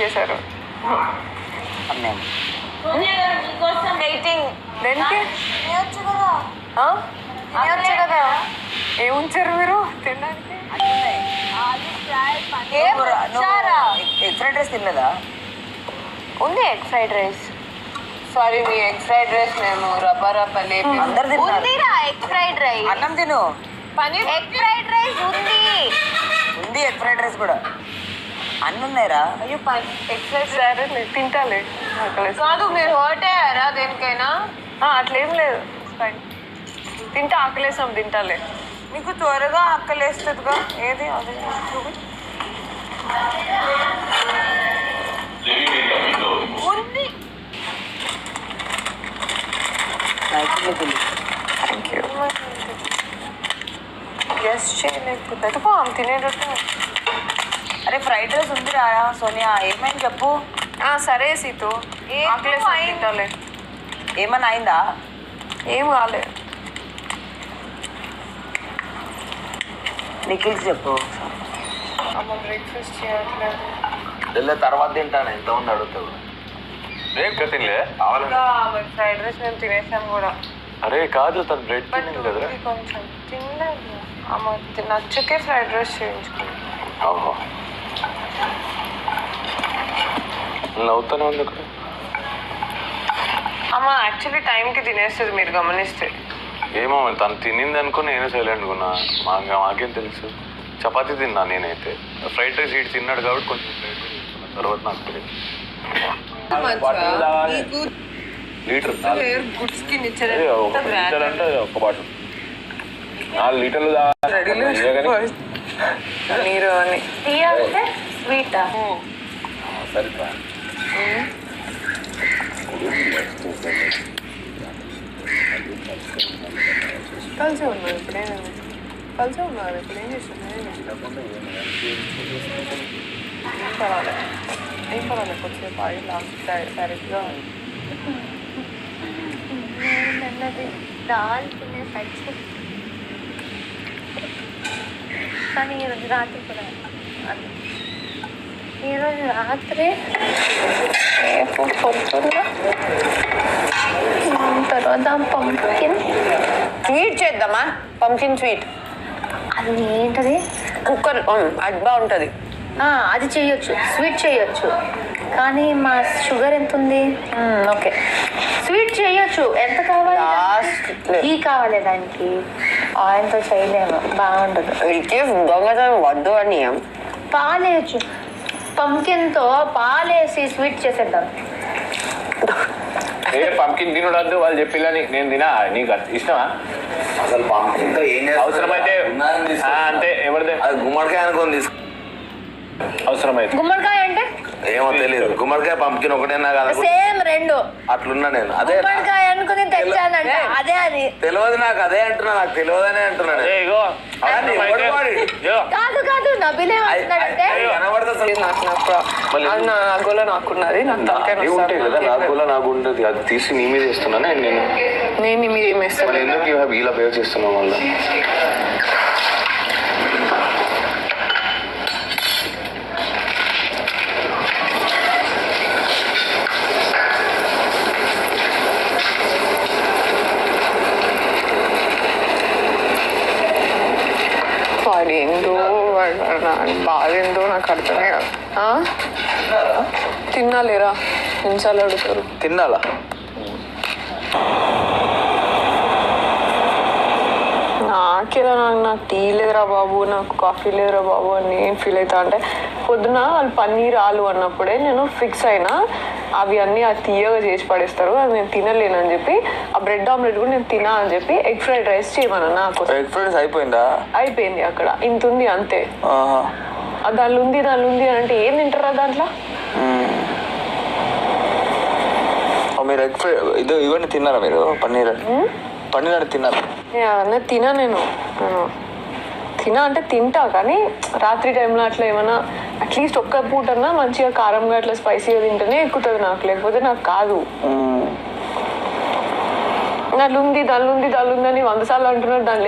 చేశారు. దేనికి? తినొచ్చు కదా. ఏం ఉంచారు మీరు? తినడానికి? ఎగ్ ఫ్రైడ్ రైస్ తినలేదా? ఉంది ఎగ్ ఫ్రైడ్ రైస్. సారీ మీ ఎగ్ ఫ్రైడ్ రైస్ మేము రబ్బా రబ్బా లేపి అందరు తిన్నారు. ఉందిరా ఎగ్ ఫ్రైడ్ రైస్. అన్నం తిను. పనీర్ ఎగ్ ఫ్రైడ్ రైస్ ఉంది. ఉంది ఎగ్ ఫ్రైడ్ రైస్ కూడా. అన్ని ఉన్నాయిరా అయ్యో ఫ్రైడ్ సరే తింటాలే. కాదు మీరు హర్ట్ అయ్యారా దేనికైనా? అట్లేం లేదు. Fine. తింటా ఆకలేసాం తింటాలే. మీకు త్వరగా ఆకలేస్తుందిగా? ఏది? అది ఉంది థ్యాంక్ యూ గెస్ట్ చేయలేకపోతే ఆమె తినేటట్టు అరే ఫ్రైడ్ రైస్ ఉందిరా సోనియా ఏమైంది చెప్పు. ఆ, సరే సీతు. ఏం ఆకలేసాం అయింది? తింటాలే. ఏమన్నా అయిందా? ఏం కాలే. నిఖిల్కి చెప్పు. అమ్మ బ్రేక్ఫాస్ట్ చేయట్లేదు వెళ్ళే తర్వాత తింటాను. ఎంత ఉంది అడుగుతావు. బ్రేక్ ఫ్రైడ్ రైస్ మేము తినేసాం కూడా. అరే కాదు తను బ్రెడ్ బట్ తిన్నాను కదరా. ఇది కొంచెం తినలేదు. ఆమె తి- నచ్చకే ఫ్రైడ్ రైస్ చేయించుకున్నాం. ఓహో. నవ్వుతానే ఉంది అక్కడ అమ్మ యాక్చువల్లీ టైంకి తినేస్తుంది మీరు గమనిస్తే. ఏమో మరి తను తినింది అనుకో నేను సైలెంట్ ఉన్నా. మాకు మాకేం తెలుసు. చపాతీ తిన్నా నేనైతే. ఫ్రైడ్ రైస్ ఇటు తిన్నాడు కాబట్టి కొంచెం ఫ్రైడ్ రైస్ తీసుకున్నా తర్వాత నాకు తెలియదు లీటర్. ఒక లీటర్ అంటే ఒక బాటిల్. నాలుగు లీటర్లు తాగాలి. నీరు అని టీ అంటే స్వీటా సరిపోయా కలిసి ఉన్నారు ఇప్పుడు. కలిసి ఉన్నారు ఇప్పుడు ఏం చేస్తున్నారు ఏం పర్వాలేదు ఏం పర్వాలేదు కొద్దిసేపు ఆగి లాస్ట్ డైరెక్ట్గా దాల్ తినే సచ్చి కానీ ఈరోజు రాత్రి కూడా అది. ఈరోజు రాత్రి రేపు పొద్దున్న తర్వాత పంపిన్ స్వీట్ చేద్దామా? పంకిన్ స్వీట్ అది ఏంటది? కుక్కర్ అడ్బా ఉంటుంది ఆ, అది చేయొచ్చు. స్వీట్ చేయొచ్చు. కానీ మా షుగర్ ఎంత ఉంది? ఓకే స్వీట్ చేయొచ్చు. ఎంత కావాలి ఘీ కావాలి దానికి. ఆయిల్తో చేయలేము. బాగుండదు. వీళ్ళకి దొంగతనం వద్దు అని పాలేయచ్చు. పంకిన్తో పాలేసి స్వీట్ చేసేద్దాం. ఏ పంకిన్ తినడద్దు వాళ్ళు చెప్పిల్లని నేను తినా? నీకు అది ఇష్టమా? అసలు పంపింగ్తో ఏం చేస్తారు? అవసరమైతే ఉన్నారని ఆ, తీసుకొచ్చిన. అంతే ఎవరిదే? అది గుమ్మడికాయ అనుకొని తీసుకు. అవసరమైతే. గుమ్మడికాయ అంటే? ఏమో తెలియదు గుమ్మడికాయ పంపిన ఒకటేనా కదా? సేమ్ రెండు. అట్లున్నా నేను. అదే గుమ్మడికాయ తెచ్చానంట. అదే అది. తెలియదు నాకు అదే అంటున్నా నాకు తెలియదనే అంటున్నా ఏ, నేను. ఇగో అవన్నీ ఎవడు వాడి? ఇగో, కాదు నబిలే వస్తున్నాడంటే. నా నాగోలో నాకున్నది నాకు తలకాయ ఉంటాయి కదా ఉండదు అది తీసి నీ మీద వేస్తున్నాను? నేను నేను ఎందుకు ఇలా ఇలా బిహేవ్ చేస్తున్నావు మళ్ళీ? వాడు ఏందో వాడు వాడు బాధ ఏందో నాకు అర్థమే కాదు. ఆ? తినాలేరా నిమిషాలు అడుగుతారు? తిన్నాలా? నాకేదా నాకు నాకు టీ లేదురా బాబు నాకు కాఫీ లేదురా బాబు అని నేను ఫీల్ అవుతా. అంటే పొద్దున వాళ్ళు పన్నీర్ ఆలు అన్నప్పుడే నేను ఫిక్స్ అయినా అవి అన్నీ ఆ తీయగా చేసి పడేస్తారు. అది నేను తినలేను అని చెప్పి ఆ బ్రెడ్ ఆమ్లెట్ కూడా నేను తినా అని చెప్పి ఎగ్ ఫ్రైడ్ రైస్ చేయమన్నా నాకు. ఎగ్ ఫ్రైడ్స్ అయిపోయిందా? అయిపోయింది అక్కడ. ఇంత ఉంది అంతే. దానిలో ఉంది దానిలో ఉంది అని అంటే ఏం తింటారా దాంట్లో? మీరు ఎగ్ ఫ్రై ఇది ఇవన్నీ తిన్నారా మీరు? పన్నీర్? పన్నీర్ అంటే తిన్నారా? తినా నేను. తినా అంటే తింటా కానీ రాత్రి టైంలో అట్లా ఏమైనా అట్లీస్ట్ ఒక్క పూటన్నా మంచిగా కారంగా అట్లా స్పైసీగా తింటేనే ఎక్కుతుంది నాకు. లేకపోతే నాకు కాదు. ఉంది దానిలో ఉంది అని వంద సార్లు అంటున్నారు. దానిలో